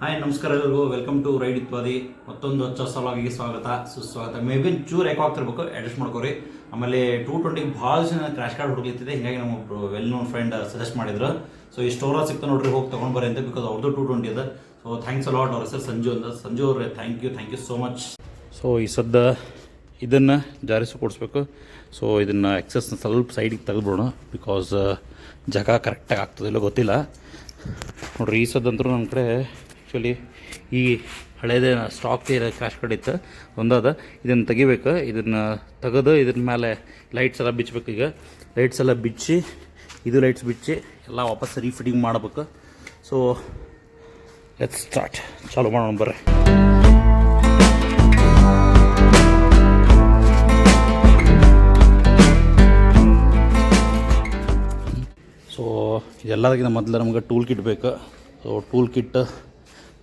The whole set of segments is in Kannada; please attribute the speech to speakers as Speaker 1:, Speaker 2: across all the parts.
Speaker 1: ಹಾಯ್ ನಮಸ್ಕಾರ ಎಲ್ಲರಿಗೂ ವೆಲ್ಕಮ್ ಟು ರೈಡ್ ಇತ್ವಾದಿ ಮತ್ತೊಂದು ಹೊಚ್ಚ ಸಲುವಾಗಿ ಸ್ವಾಗತ, ಸುಸ್ವಾಗತ. ಮೇ ಬಿ ಚೂರು ಯಾಕೋ ಆಗ್ತಿರ್ಬೇಕು ಅಡ್ಜಸ್ಟ್ ಮಾಡ್ಕೋರಿ. ಆಮೇಲೆ ಟೂ ಟ್ವೆಂಟಿಗೆ ಭಾಳ ಜನ ಕ್ರಾಶ್ ಕಾರ್ಡ್ ಹುಡುಕ್ಲಿತ್ತಿದೆ. ಹೀಗಾಗಿ ನಮ್ಮ ವೆಲ್ ನೋನ್ ಫ್ರೆಂಡ್ ಸಜೆಸ್ಟ್ ಮಾಡಿದ್ರು. ಸೊ ಈ ಸ್ಟೋರ ಸಿಕ್ತ ನೋಡ್ರಿ, ಹೋಗಿ ತೊಗೊಂಡು ಬರೀ ಅಂತ ಬಿಕಾಸ್ ಅವ್ರದ್ದು ಟೂ ಟ್ವೆಂಟಿ ಇದೆ ಸೊ ಥ್ಯಾಂಕ್ಸ್ ಅಲಾಟ್ ಅವ್ರ ಹೆಸರು ಸಂಜು ಅಂತ. ಸಂಜು ಅವ್ರೆ thank you thank you so much so ಈ ಸದ್ದ ಇದನ್ನು ಜಾರಿಸಿ ಕೊಡಿಸ್ಬೇಕು. ಸೊ ಇದನ್ನು ಎಕ್ಸಸ್ನ ಸ್ವಲ್ಪ ಸೈಡಿಗೆ ತೆಗೆದ್ಬಿಡೋಣ ಬಿಕಾಸ್ ಜಾಗ ಕರೆಕ್ಟಾಗಿ ಆಗ್ತದಿಲ್ಲ ಗೊತ್ತಿಲ್ಲ. ನೋಡ್ರಿ, ಈ ಸದ್ದಂತರೂ ನನ್ನ ಕಡೆ ಆ್ಯಕ್ಚುಲಿ ಈ ಹಳೇದೇ ಸ್ಟಾಕ್ ಇರೋ ಕ್ರಾಶ್ ಕಾರ್ಡ್ ಇತ್ತು. ಒಂದಾದ, ಇದನ್ನು ತೆಗಿಬೇಕು. ಇದನ್ನು ತೆಗೆದು ಇದ್ರ ಮೇಲೆ ಲೈಟ್ಸ್ ಎಲ್ಲ ಬಿಚ್ಚಬೇಕು ಈಗ. ಲೈಟ್ಸ್ ಎಲ್ಲ ಬಿಚ್ಚಿ, ಇದು ಲೈಟ್ಸ್ ಬಿಚ್ಚಿ ಎಲ್ಲ ವಾಪಸ್ ರೀಫಿಟಿಂಗ್ ಮಾಡಬೇಕು. ಸೊ ಲೆಟ್ಸ್ ಸ್ಟಾರ್ಟ್ ಚಾಲು ಮಾಡೋಣ ಬರ್ರಿ. ಸೊ ಇದೆಲ್ಲದಕ್ಕಿಂತ ಮೊದಲು ನಮ್ಗೆ ಟೂಲ್ ಕಿಟ್ ಬೇಕು. ಸೊ ಟೂಲ್ ಕಿಟ್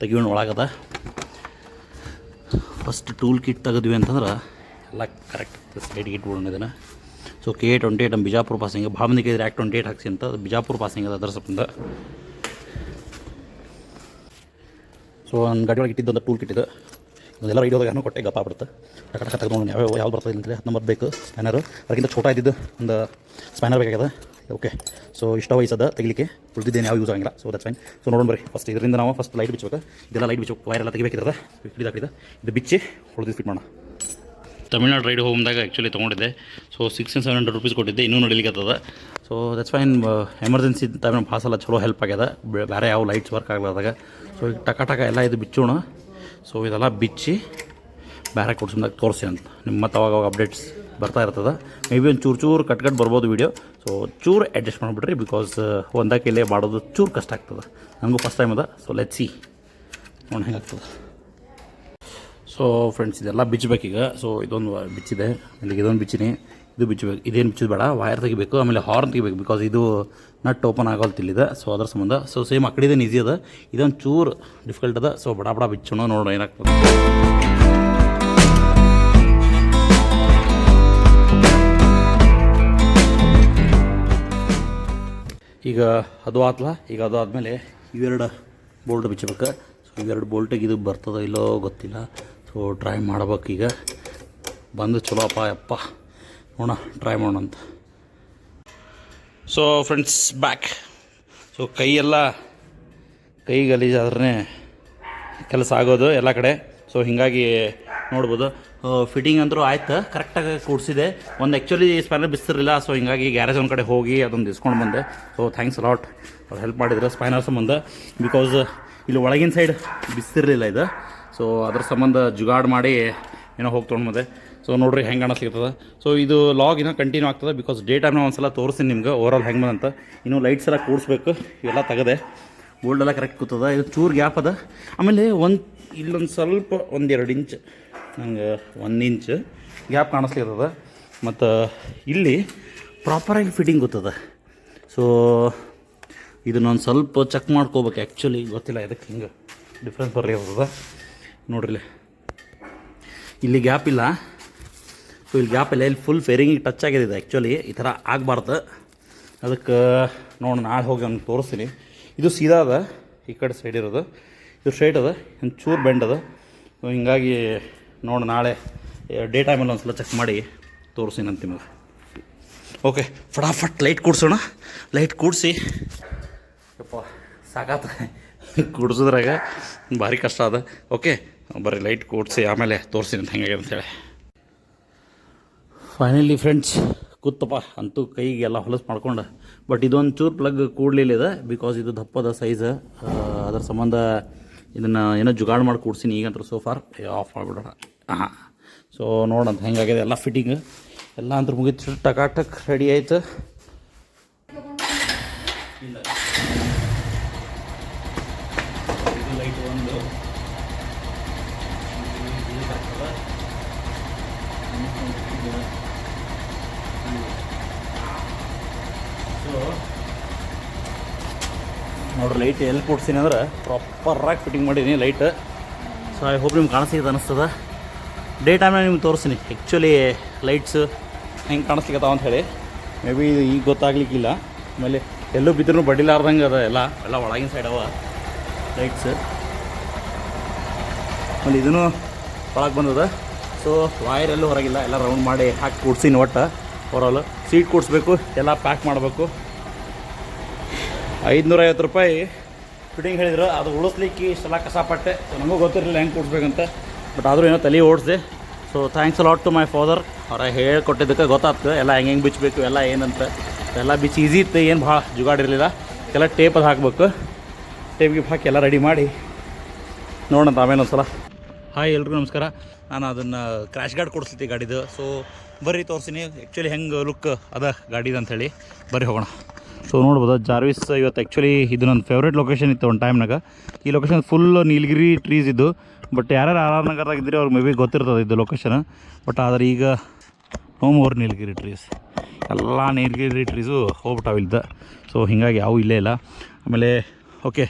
Speaker 1: ತೆಗಿಯೋಣ ಒಳಗದ. ಫಸ್ಟ್ ಟೂಲ್ ಕಿಟ್ ತೆಗೆದ್ವಿ ಅಂತಂದ್ರೆ ಎಲ್ಲ ಕರೆಕ್ಟ್ ಸೈಡ್ಗೆ ಇಟ್ಬಿಡೋಣ ಇದನ್ನು. ಸೊ ಕೆ ಟ್ವೆಂಟಿ ಏಟ್ ನಮ್ಮ ಬಿಜಾಪುರ ಪಾಸಿಂಗ್ ಭಾಳ ಮಂದಿ ಕೇಳಿದ್ರೆ ಆ್ಯಕ್ಟ್ ಟ್ವೆಂಟಿ ಏಟ್ ಹಾಕ್ಸಿ ಅಂತ ಬಿಜಾಪುರ ಪಾಸಿಂಗ್ ಅದ ಅದರ ಸಂಬಂಧ. ಸೊ ನನ್ನ ಗಾಡಿ ಒಳಗೆ ಇಟ್ಟಿದ್ದಂಥ ಟೂಲ್ ಕಿಟ್ ಇದು. ಇದೆಲ್ಲ ರೈಡ್ ಏನೋ ಕೊಟ್ಟೆ, ಗಪ್ಪ ಬಿಡುತ್ತೆ ಟಕ ತೆಗೆದು ಯಾವ ಯಾವ್ದು ಬರ್ತದೆ ಅಂತೇಳಿ ನಂಬರ್ ಬೇಕು ಸ್ಪ್ಯಾನರು ಅದಕ್ಕಿಂತ ಛೋಟ ಇದ್ದಿದ್ದು ಒಂದು ಸ್ಪ್ಯಾನರ್ ಬೇಕಾಗ್ಯದ. ಓಕೆ ಸೊ ಇಷ್ಟ ವಯಸ್ಸದ ತೆಗಿಲಿಕ್ಕೆ ಉಳಿದಿದ್ದೇನೆ ಯಾವ ಯೂಸ್ ಆಗಿಲ್ಲ ಸೊ ದಟ್ಸ್ ಫೈನ್ ಸೊ ನೋಡೋಣ ಬರ್ರಿ. ಫಸ್ಟ್ ಇದರಿಂದ ನಾವು ಫಸ್ಟ್ ಲೈಟ್ ಬಿಚ್ಚಬೇಕು ಇದೆಲ್ಲ ಲೈಟ್ ಬಿಚ್ಚಬೇಕು ವೈರೆಲ್ಲ ತೆಗಿಬೇಕಿದ್ರೆ ಹಿಡಿದ ಹಿಡಿದ ಇದು ಬಿಚ್ಚಿ ಹೊಡೆದು ಫಿಟ್ ಮಾಡೋಣ. ತಮಿಳ್ನಾಡು ರೈಡ್ ಹೋಮ್ದಾಗ ಆ್ಯಕ್ಚುಲಿ ತೊಗೊಂಡಿದ್ದೆ. So six seven hundred rupees ಕೊಟ್ಟಿದ್ದೆ. ಇನ್ನೂ ನಡಿಲಿಕ್ಕತ್ತದ so that's fine emergency time ಭಾಳ ಚಲೋ ಹೆಲ್ಪ್ ಆಗ್ಯದ. ಬೇರೆ ಯಾವ ಲೈಟ್ಸ್ ವರ್ಕ್ ಆಗಲಾರ್ದಾಗ ಸೊ ಈಗ ಟಕ ಟಕ ಎಲ್ಲ ಇದು ಬಿಚ್ಚೋಣ. ಸೊ ಇದೆಲ್ಲ ಬಿಚ್ಚಿ ಬೇರೆ ಕೊಡ್ಸಿದಾಗ ತೋರಿಸಿ ಅಂತ. ನಿಮ್ಮ ಮತ್ತು ಅವಾಗ ಅಪ್ಡೇಟ್ಸ್ ಬರ್ತಾ ಇರ್ತದೆ. ಮೇ ಬಿ ಒಂದು ಚೂರು ಚೂರು ಕಟ್ ಕಟ್ ಬರ್ಬೋದು ವೀಡಿಯೋ ಸೊ ಚೂರು ಅಡ್ಜಸ್ಟ್ ಮಾಡಿಬಿಟ್ರಿ ಬಿಕಾಸ್ ಒಂದಕ್ಕೆ ಮಾಡೋದು ಚೂರು ಕಷ್ಟ ಆಗ್ತದೆ. ನನಗೂ ಫಸ್ಟ್ ಟೈಮ್ ಅದ. ಸೊ ಲೆಟ್ ಸಿ ನೋಡಿ ಹೆಂಗಾಗ್ತದೆ ಸೊ ಫ್ರೆಂಡ್ಸ್ ಇದೆಲ್ಲ ಬಿಚ್ಚಬೇಕೀಗ ಸೊ ಇದೊಂದು ಬಿಚ್ಚಿದೆ. ಆಮೇಲೆ ಇದೊಂದು ಬಿಚ್ಚಿನಿ. ಇದು ಬಿಚ್ಚಬೇಕು ಇದೇನು ಬಿಚ್ಚಿದ ಬೇಡ. ವೈರ್ ತೆಗಿಬೇಕು. ಆಮೇಲೆ ಹಾರ್ನ್ ತೆಗಿಬೇಕು ಬಿಕಾಸ್ ಇದು ನಟ್ ಓಪನ್ ಆಗೋಲ್ತಿಲ್ಲಿದೆ ಸೊ ಅದ್ರ ಸಂಬಂಧ. ಸೊ ಸೇಮ್ ಆ ಕಡೆದೇನು ಈಸಿ ಅದ. ಇದೊಂದು ಚೂರು ಡಿಫಿಕಲ್ಟ್ ಅದ. ಸೊ ಬಡ ಬಡ ಬಿಚ್ಚೋಣ. ನೋಡೋಣ ಏನಾಗ್ತದೆ. ಈಗ ಅದು ಆತ್ಲ? ಈಗ ಅದು ಆದಮೇಲೆ ಇವೆರಡು ಬೋಲ್ಟ್ ಬಿಚ್ಚಬೇಕು. ಸೊ ಇವೆರಡು ಬೋಲ್ಟಿಗೆ ಇದು ಬರ್ತದೋ ಇಲ್ಲೋ ಗೊತ್ತಿಲ್ಲ. ಸೊ ಟ್ರೈ ಮಾಡ್ಬೇಕು ಈಗ. ಬಂದು ಚಲೋ ಅಪ್ಪ ಅಪ್ಪ ನೋಡೋಣ ಟ್ರೈ ಮಾಡೋಣ ಅಂತ. ಸೊ ಫ್ರೆಂಡ್ಸ್ ಬ್ಯಾಕ್ ಸೊ ಕೈಯೆಲ್ಲ ಕೈ ಗಲೀಜಾದ್ರೆ ಕೆಲಸ ಆಗೋದು ಎಲ್ಲ ಕಡೆ. ಸೊ ಹೀಗಾಗಿ ನೋಡ್ಬೋದು. ಫಿಟ್ಟಿಂಗ್ ಅಂತೂ ಆಯ್ತು. ಕರೆಕ್ಟಾಗಿ ಕೂಡಿಸಿದೆ. ಒಂದು ಆ್ಯಕ್ಚುಲಿ ಸ್ಪೈನರ್ ಬಿಸ್ತಿರಲಿಲ್ಲ ಸೊ ಹಿಂಗಾಗಿ ಗ್ಯಾರೇಜ್ ಒಂದು ಕಡೆ ಹೋಗಿ ಅದೊಂದು ಇಸ್ಕೊಂಡು ಬಂದೆ. ಸೊ ಥ್ಯಾಂಕ್ಸ್ ಲಾಟ್ ಅವ್ರು ಹೆಲ್ಪ್ ಮಾಡಿದ್ರು ಸ್ಪೈನರ್ ಸಂಬಂಧ. ಬಿಕಾಸ್ ಇಲ್ಲಿ ಒಳಗಿನ ಸೈಡ್ ಬಿಸ್ತಿರಲಿಲ್ಲ ಇದು. ಸೊ ಅದ್ರ ಸಂಬಂಧ ಜುಗಾಡ್ ಮಾಡಿ ಏನೋ ಹೋಗಿ ತೊಗೊಂಡು ಬಂದೆ. ಸೊ ನೋಡ್ರಿ ಹೆಂಗೆ ಕಾಣಿಸ್ಲಿರ್ತದೆ ಸೊ ಇದು ಲಾಗ್ ಇನ್ನೂ ಕಂಟಿನ್ಯೂ ಆಗ್ತದೆ ಬಿಕಾಸ್ ಡೇಟ್ ಟೈಮ್ನ ಒಂದು ಸಲ ತೋರಿಸ್ತೀನಿ ನಿಮ್ಗೆ. ಆಲ್ ಹೆಂಗೆ ಬಂದಂತ. ಇನ್ನೂ ಲೈಟ್ಸ್ ಎಲ್ಲ ಕೂಡಿಸ್ಬೇಕು. ಇವೆಲ್ಲ ತೆಗೆದೆ. ಬೋಲ್ಡ್ ಎಲ್ಲ ಕರೆಕ್ಟ್ ಕೂತದ. ಇದು ಚೂರು ಗ್ಯಾಪ್ ಅದ. ಆಮೇಲೆ ಒಂದು, ಇಲ್ಲೊಂದು ಸ್ವಲ್ಪ ಒಂದೆರಡು ಇಂಚ್ ನಂಗೆ ಒಂದು ಇಂಚ್ ಗ್ಯಾಪ್ ಕಾಣಿಸ್ಲಿರ್ತದ ಮತ್ತು ಇಲ್ಲಿ ಪ್ರಾಪರಾಗಿ ಫಿಟ್ಟಿಂಗ್ ಗೊತ್ತದ. ಸೊ ಇದನ್ನೊಂದು ಸ್ವಲ್ಪ ಚೆಕ್ ಮಾಡ್ಕೋಬೇಕು ಆ್ಯಕ್ಚುಲಿ ಗೊತ್ತಿಲ್ಲ ಇದಕ್ಕೆ ಹಿಂಗೆ ಡಿಫ್ರೆನ್ಸ್ ಬರ್ರಿ ಇರ್ತದ ನೋಡ್ರಿ ಇಲ್ಲಿ ಗ್ಯಾಪ್ ಇಲ್ಲ. ಸೊ ಇಲ್ಲಿ ಗ್ಯಾಪ್ ಇಲ್ಲ. ಇಲ್ಲಿ ಫುಲ್ ಫೇರಿಂಗಿಗೆ ಟಚ್ ಆಗಿದೆ ಇದು ಆ್ಯಕ್ಚುಲಿ ಈ ಥರ ಆಗಬಾರ್ದು. ಅದಕ್ಕೆ ನೋಡೋಣ ನಾಳೆ ಹೋಗಿ ಅವ್ನಿಗೆ ತೋರಿಸ್ತೀನಿ. ಇದು ಸೀದಾ ಅದ, ಈ ಕಡೆ ಸೈಡ್ ಇರೋದು. ಇದು ಸ್ಟ್ರೈಟ್ ಅದ ಒಂದು ಚೂರು ಬೆಂಡ್ ಅದ ಹಿಂಗಾಗಿ ನೋಡಿ ನಾಳೆ ಡೇ ಟೈಮಲ್ಲಿ ಒಂದು ಸಲ ಚೆಕ್ ಮಾಡಿ ತೋರಿಸ್ತೀನಿ ಅಂತ ನಿಮಗೆ. ಓಕೆ ಫಟಾಫಟ್ ಲೈಟ್ ಕೂಡ್ಸೋಣ. ಲೈಟ್ ಕೂಡಿಸಿ. ಯಪ್ಪ, ಸಾಕಾತ. ಕೂಡ್ಸಿದ್ರಾಗ ಭಾರಿ ಕಷ್ಟ ಅದ. ಓಕೆ ಬರೀ ಲೈಟ್ ಕೂಡಿಸಿ, ಆಮೇಲೆ ತೋರಿಸ್ತೀನಿ ಅಂತ ಹೆಂಗಾಗ್ಯದ ಅಂತೇಳಿ ಫೈನಲಿ ಫ್ರೆಂಡ್ಸ್ ಕೂತಪ್ಪ ಅಂತೂ ಕೈಗೆ ಎಲ್ಲ ಹೊಲಸು ಮಾಡ್ಕೊಂಡು. ಬಟ್ ಇದೊಂದು ಚೂರು ಪ್ಲಗ್ ಕೂಡಲಿಲ್ಲ ಇದೆ ಬಿಕಾಸ್ ಇದು ದಪ್ಪದ ಸೈಜ್ ಅದರ ಸಂಬಂಧ ಇದನ್ನು ಏನೋ ಜುಗಾಡ್ ಮಾಡಿ ಕೂಡ್ಸೀನಿ ಈಗಂತೂ ಸೋಫಾರ್ ಆಫ್ ಮಾಡಿಬಿಡೋಣ. ಹಾಂ ಸೊ ನೋಡಂತ ಹೆಂಗಾಗಿದೆ ಎಲ್ಲ ಫಿಟ್ಟಿಂಗ್ ಎಲ್ಲ ಅಂತ ಮುಗಿತು. ಟಕಾಟಕ್ ರೆಡಿ ಆಯ್ತು. ಲೈಟ್ ಒಂದು. ಸೊ ನೋಡ್ರಿ ಲೈಟ್ ಎಲ್ಲಿ ಕೊಡ್ಸೀನಿ ಅಂದ್ರೆ ಪ್ರಾಪರಾಗಿ ಫಿಟ್ಟಿಂಗ್ ಮಾಡಿದೀನಿ ಲೈಟ್ ಸೊ ಐ ಹೋಪ್ ನಿಮ್ಗೆ ಕಾಣಿಸ್ಲಿಕ್ಕೆ ಅನಿಸ್ತದ ಡೇ ಟೈಮ್ನಾಗ ನಿಮ್ಗೆ ತೋರಿಸ್ತೀನಿ. ಆ್ಯಕ್ಚುಲಿ ಲೈಟ್ಸ್ ಹೆಂಗೆ ಕಾಣಿಸ್ಲಿಕ್ಕತ್ತಾವ ಅಂತ ಹೇಳಿ. ಮೇ ಬಿ ಈಗ ಗೊತ್ತಾಗ್ಲಿಕ್ಕಿಲ್ಲ. ಆಮೇಲೆ ಎಲ್ಲೂ ಬಿದ್ದರೂ ಬಡಿಲಾರ್ದಂಗೆ ಅದ ಎಲ್ಲ. ಎಲ್ಲ ಒಳಗಿನ ಸೈಡ್ ಅವ ಲೈಟ್ಸ್ ಆಮೇಲೆ ಇದೂ ಒಳಗೆ ಬಂದದ. ಸೊ ವಾಯರ್ ಎಲ್ಲೂ ಹೊರಗಿಲ್ಲ. ಎಲ್ಲ ರೌಂಡ್ ಮಾಡಿ ಹಾಕಿ ಕೊಡ್ಸಿನಿ ಒಟ್ಟು. ಓವರಾಲ್ ಸೀಟ್ ಕೊಡಿಸ್ಬೇಕು, ಎಲ್ಲ ಪ್ಯಾಕ್ ಮಾಡಬೇಕು. ಐದುನೂರೈವತ್ತು ರೂಪಾಯಿ. ಫಿಟ್ಟಿಂಗ್ ಹೇಳಿದ್ರು, ಅದು ಉಳಿಸ್ಲಿಕ್ಕೆ ಇಷ್ಟೆಲ್ಲ ಕಷ್ಟಪಟ್ಟೆ. ಸೊ ನಮಗೂ ಗೊತ್ತಿರಲಿಲ್ಲ ಹೆಂಗೆ ಕೊಡಿಸ್ಬೇಕಂತ. ಬಟ್ ಆದರೂ ಏನೋ ತಲೆ ಓಡಿಸಿದೆ so thanks lot to my father ಅವರ ಹೇಳ್ಕೊಟ್ಟಿದ್ದಕ್ಕೆ ಗೊತ್ತಾಗ್ತದೆ. ಎಲ್ಲ ಹೆಂಗೆ ಹೆಂಗೆ ಬಿಚ್ಚಬೇಕು ಎಲ್ಲ ಏನಂತ. ಎಲ್ಲ ಬಿಚ್ಚಿ ಈಸಿ ಇತ್ತು, ಏನು ಭಾಳ ಜುಗಾಡಿರಲಿಲ್ಲ ಎಲ್ಲ ಟೇಪ್ ಅದು ಹಾಕಬೇಕು. ಟೇಪ್ ಗಿಪ್ ಹಾಕಿ ಎಲ್ಲ ರೆಡಿ ಮಾಡಿ. ನೋಡೋಣ ಆಮೇಲೆ ಒಂದು ಸಲ ಹಾಯ್ ಎಲ್ರಿಗೂ ನಮಸ್ಕಾರ. ನಾನು ಅದನ್ನು ಕ್ರ್ಯಾಶ್ ಗಾರ್ಡ್ ಕೊಡಿಸ್ತೀನಿ ಗಾಡಿದು. ಸೊ ಬರ್ರಿ ತೋರಿಸ್ತೀನಿ ಆ್ಯಕ್ಚುಲಿ ಹೆಂಗೆ ಲುಕ್ ಅದ ಗಾಡಿದು ಅಂಥೇಳಿ ಬರ್ರಿ ಹೋಗೋಣ. ಸೊ ನೋಡ್ಬೋದು ಜಾರ್ವಿಸ್ ಇವತ್ತು ಆ್ಯಕ್ಚುಲಿ ಇದು ನನ್ನ ಫೇವ್ರೇಟ್ ಲೊಕೇಶನ್ ಇತ್ತು ಒಂದು ಟೈಮ್ನಾಗ ಈ ಲೊಕೇಶನ್ ಫುಲ್ ನೀಲಗಿರಿ ಟ್ರೀಸ್ ಇದ್ದು ಬಟ್ ಯಾರ್ಯಾರು ಆರ್ ಆರ್ ನಗರದಾಗ ಇದ್ದರೆ ಅವ್ರಿಗೆ ಮೇ ಬಿ ಗೊತ್ತಿರ್ತದೆ ಇದು ಲೊಕೇಶನ್ ಬಟ್ ಆದರೆ ಈಗ ಹೋಮ್ ಓವರ್ ನೀಲಗಿರಿ ಟ್ರೀಸ್ ಎಲ್ಲ ನೀಲಗಿರಿ ಟ್ರೀಸು ಹೋಗ್ಬಿಟ್ಟಾವಿಲ್ದ ಸೊ ಹೀಗಾಗಿ ಯಾವೂ ಇಲ್ಲೇ ಇಲ್ಲ. ಆಮೇಲೆ ಓಕೆ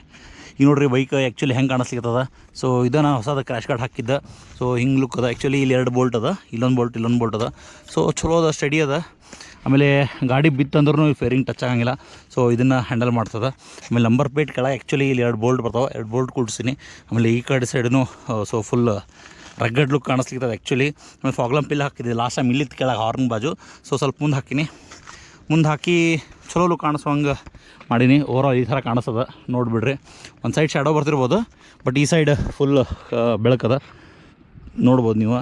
Speaker 1: ಈಗ ನೋಡ್ರಿ ಬೈಕ್ ಆ್ಯಕ್ಚುಲಿ ಹೆಂಗೆ ಕಾಣಿಸ್ಲಿಕ್ಕದ ಸೊ ಇದನ್ನು ಹೊಸದ ಕ್ರ್ಯಾಶ್ ಕಾರ್ಡ್ ಹಾಕಿದ್ದ. ಸೊ ಹಿಂಗೆ ಲುಕ್ ಅದ. ಆ್ಯಕ್ಚುಲಿ ಇಲ್ಲಿ ಎರಡು ಬೋಲ್ಟ್ ಅದ. ಇಲ್ಲೊಂದು ಬೋಲ್ಟ್ ಇಲ್ಲೊಂದು ಬೋಲ್ಟ್ ಅದ. ಸೊ ಚಲೋ ಅದ ಸ್ಟಡಿ ಅದ. ಆಮೇಲೆ ಗಾಡಿ ಬಿತ್ತಂದ್ರೂ ಫೇರಿಂಗ್ ಟಚ್ ಆಗಂಗಿಲ್ಲ. ಸೊ ಇದನ್ನು ಹ್ಯಾಂಡಲ್ ಮಾಡ್ತದೆ. ಆಮೇಲೆ ನಂಬರ್ ಪ್ಲೇಟ್ ಕೆಳಗೆ ಆ್ಯಕ್ಚುಲಿ ಇಲ್ಲಿ ಎರಡು ಬೋಲ್ಟ್ ಬರ್ತಾವೆ. ಎರಡು ಬೋಲ್ಟ್ ಕೂಡಿಸ್ತೀನಿ ಆಮೇಲೆ ಈ ಕಡೆ ಸೈಡ್ನು ಸೊ ಫುಲ್ ರಗ್ಗಡ್ ಲುಕ್ ಕಾಣಿಸ್ಲಿಕ್ಕದ ಆ್ಯಕ್ಚುಲಿ ಆಮೇಲೆ ಫಾಗ್ಲಮ್ ಪಿಲ್ ಹಾಕಿದ್ದೆ. ಲಾಸ್ಟ್ ಟೈಮ್ ಇಲ್ಲಿತ್ತು ಕೆಳಗೆ ಹಾರ್ನ್ ಬಾಜು. ಸೊ ಸ್ವಲ್ಪ ಮುಂದೆ ಹಾಕಿನಿ. ಮುಂದೆ ಹಾಕಿ ಚಲೋ ಲುಕ್ ಕಾಣಿಸೋಂಗೆ ಮಾಡೀನಿ. ಓವರಾಲ್ ಈ ಥರ ಕಾಣಿಸ್ತದೆ. ನೋಡಿಬಿಡ್ರಿ. ಒಂದು ಸೈಡ್ ಶ್ಯಾಡೋ ಬರ್ತಿರ್ಬೋದು ಬಟ್ ಈ ಸೈಡ್ ಫುಲ್ ಬೆಳಕದ. ನೋಡ್ಬೋದು ನೀವು.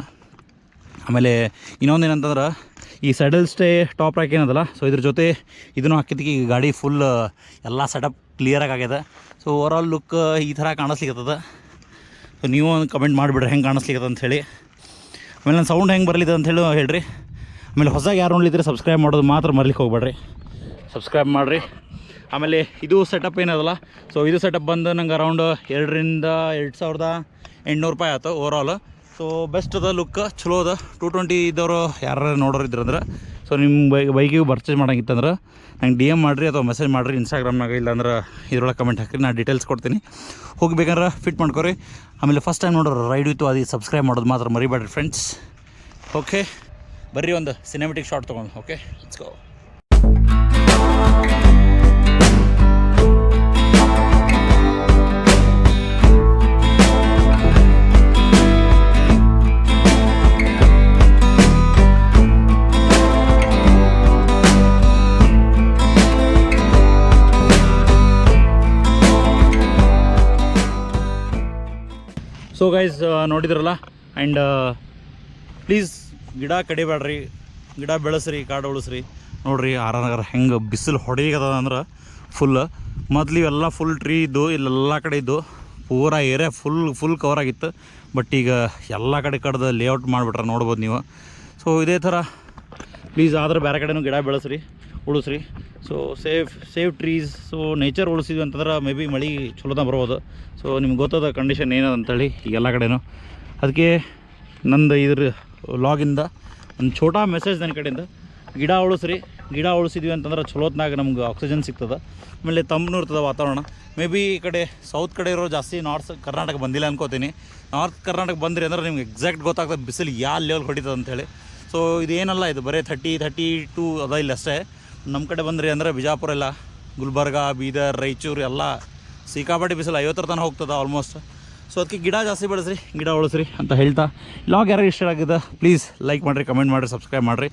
Speaker 1: ಆಮೇಲೆ ಇನ್ನೊಂದು ಏನಂತಂದ್ರೆ, ಈ ಸೆಡಲ್ ಸ್ಟೇ ಟಾಪ್ ರ್ಯಾಕ್ ಏನದಲ್ಲ ಸೊ ಇದ್ರ ಜೊತೆ ಇದನ್ನು ಹಾಕಿದ್ದಕ್ಕೆ ಈ ಗಾಡಿ ಫುಲ್ ಎಲ್ಲ ಸೆಟಪ್ ಕ್ಲಿಯರಾಗಿ ಆಗ್ಯದ ಸೊ ಓವರಾಲ್ ಲುಕ್ ಈ ಥರ ಕಾಣಿಸ್ಲಿಕ್ಕತ್ತದ ಸೊ ನೀವು ಒಂದು ಕಮೆಂಟ್ ಮಾಡಿಬಿಡ್ರಿ, ಹೆಂಗೆ ಕಾಣಿಸ್ಲಿಕ್ಕದ ಅಂತ ಹೇಳಿ. ಆಮೇಲೆ ನನ್ನ ಸೌಂಡ್ ಹೆಂಗೆ ಬರಲಿದೆ ಅಂತ ಹೇಳಿ, ಹೇಳ್ರಿ. ಆಮೇಲೆ ಹೊಸ ಯಾರು ನೋಡ್ಲಿದ್ರೆ ಸಬ್ಸ್ಕ್ರೈಬ್ ಮಾಡೋದು ಮಾತ್ರ ಮರ್ಲಿಕ್ಕೆ ಹೋಗ್ಬೇಡ್ರಿ. ಸಬ್ಸ್ಕ್ರೈಬ್ ಮಾಡಿರಿ. ಆಮೇಲೆ ಇದು ಸೆಟಪ್ ಏನದಲ್ಲ? ಸೊ ಇದು ಸೆಟಪ್ ಬಂದು ನಂಗೆ ಅರೌಂಡ್ ಎರಡರಿಂದ ಎರಡು ಸಾವಿರದ ಎಂಟುನೂರು ರೂಪಾಯಿ ಆಯ್ತು ಓವರಾಲ್ ಸೊ ಬೆಸ್ಟ್ ಅದ ಲುಕ್ ಚಲೋ ಅದ. ಟೂ ಟ್ವೆಂಟಿ ಇದ್ದವರು ಯಾರು ನೋಡೋರು ಇದ್ರಂದ್ರೆ ಸೊ ನಿಮ್ಮ ಬೈ ಬೈಕಿಗೆ ಪರ್ಚೇಸ್ ಮಾಡೋಂಗಿತ್ತಂದ್ರೆ ನಂಗೆ ಡಿ ಎಂ ಮಾಡಿರಿ ಅಥವಾ ಮೆಸೇಜ್ ಮಾಡಿರಿ ಇನ್ಸ್ಟಾಗ್ರಾಮ್ನಾಗ ಇಲ್ಲಾಂದ್ರೆ ಇದ್ರೊಳಗೆ ಕಮೆಂಟ್ ಹಾಕಿರಿ ನಾನು ಡೀಟೇಲ್ಸ್ ಕೊಡ್ತೀನಿ. ಹೋಗ್ಬೇಕಂದ್ರೆ ಫಿಟ್ ಮಾಡ್ಕೊರಿ. ಆಮೇಲೆ ಫಸ್ಟ್ ಟೈಮ್ ನೋಡೋರು ರೈಡ್ ಇತ್ತು ಅದು ಸಬ್ಸ್ಕ್ರೈಬ್ ಮಾಡೋದು ಮಾತ್ರ ಮರಿಬೇಡ್ರಿ ಫ್ರೆಂಡ್ಸ್ ಓಕೆ ಬರ್ರಿ ಒಂದು ಸಿನಿಮೆಟಿಕ್ ಶಾಟ್ ತೊಗೊಂಡು okay let's go so guys ನೋಡಿದ್ರಲ್ಲ? ಆ್ಯಂಡ್ ಪ್ಲೀಸ್ ಗಿಡ ಕಡಿಬೇಡ್ರಿ ಗಿಡ ಬೆಳೆಸ್ರಿ ಕಾಡು ಉಳಿಸ್ರಿ. ನೋಡ್ರಿ ಆರನಗರ ಹೆಂಗೆ ಬಿಸಿಲು ಹೊಡಿಗದ ಅಂದ್ರೆ ಫುಲ್ ಮೊದ್ಲು ಇವೆಲ್ಲ ಫುಲ್ ಟ್ರೀ ಇದ್ದು, ಇಲ್ಲೆಲ್ಲ ಕಡೆ ಇದ್ದು, ಪೂರಾ ಏರಿಯಾ ಫುಲ್ ಫುಲ್ ಕವರ್ ಆಗಿತ್ತು. ಬಟ್ ಈಗ ಎಲ್ಲ ಕಡೆ ಕಡ್ದು ಲೇಔಟ್ ಮಾಡಿಬಿಟ್ರೆ ನೋಡ್ಬೋದು ನೀವು. ಸೊ ಇದೇ ಥರ. ಪ್ಲೀಸ್ ಆದ್ರೆ ಬೇರೆ ಕಡೆನೂ ಗಿಡ ಬೆಳೆಸ್ರಿ, ಉಳಿಸ್ರಿ. So save save trees so nature ಉಳಿಸಿದ್ವಿ ಅಂತಂದ್ರೆ ಮೇ ಬಿ ಮಳೆ ಚಲೋದ ಬರ್ಬೋದು. ಸೊ ನಿಮ್ಗೆ ಗೊತ್ತದ ಕಂಡೀಷನ್ ಏನದ ಅಂತೇಳಿ ಈಗ ಎಲ್ಲ ಕಡೆನೂ. ಅದಕ್ಕೆ ನಂದು ಇದ್ರ ಲಾಗಿಂದ ಒಂದು ಛೋಟಾ ಮೆಸೇಜ್ ನನ್ನ ಕಡೆಯಿಂದ. ಗಿಡ ಉಳಿಸ್ರಿ. ಗಿಡ ಉಳಿಸಿದ್ವಿ ಅಂತಂದ್ರೆ ಚಲೋತ್ನಾಗ ನಮ್ಗೆ ಆಕ್ಸಿಜನ್ ಸಿಗ್ತದೆ. ಆಮೇಲೆ ತಂಪನೂ ಇರ್ತದೆ ವಾತಾವರಣ. ಮೇ ಬಿ ಈ ಕಡೆ ಸೌತ್ ಕಡೆ ಇರೋ ಜಾಸ್ತಿ ನಾರ್ತ್ ಕರ್ನಾಟಕ ಬಂದಿಲ್ಲ ಅನ್ಕೋತೀನಿ. ನಾರ್ತ್ ಕರ್ನಾಟಕ ಬಂದ್ರಿ ಅಂದ್ರೆ ನಿಮ್ಗೆ ಎಕ್ಸಾಕ್ಟ್ ಗೊತ್ತಾಗ್ತದೆ. ಬಿಸಿಲು ಯಾವ ಲೆವೆಲ್ ಹೊಡಿತದೆ ಅಂತೇಳಿ. ಸೊ ಇದೇನಲ್ಲ ಇದು, ಬರೀ ಥರ್ಟಿ ಥರ್ಟಿ ಟೂ ಅದ ಇಲ್ಲ ಅಷ್ಟೇ. ನಮ್ಮ ಕಡೆ ಬಂದ್ರಿ ಅಂದ್ರೆ ಬಿಜಾಪುರ ಎಲ್ಲ, ಗುಲ್ಬರ್ಗ, ಬೀದರ್, ರಾಯಚೂರು ಎಲ್ಲ ಸಿಕ್ಕಾಪಟ್ಟೆ ಬಿಸಿಲು ಐವತ್ತರ ತನಕ ಹೋಗ್ತದೆ ಆಲ್ಮೋಸ್ಟ್ ಸೊ ಅದಕ್ಕೆ ಗಿಡ ಜಾಸ್ತಿ ಬೆಳೆಸ್ರಿ, ಗಿಡ ಉಳಿಸ್ರಿ ಅಂತ ಹೇಳ್ತಾ. ಲಾಗ್ ಯಾರು ಇಷ್ಟ ಆಗಿದೆ ಪ್ಲೀಸ್ ಲೈಕ್ ಮಾಡಿರಿ ಕಮೆಂಟ್ ಮಾಡಿರಿ ಸಬ್ಸ್ಕ್ರೈಬ್ ಮಾಡಿರಿ.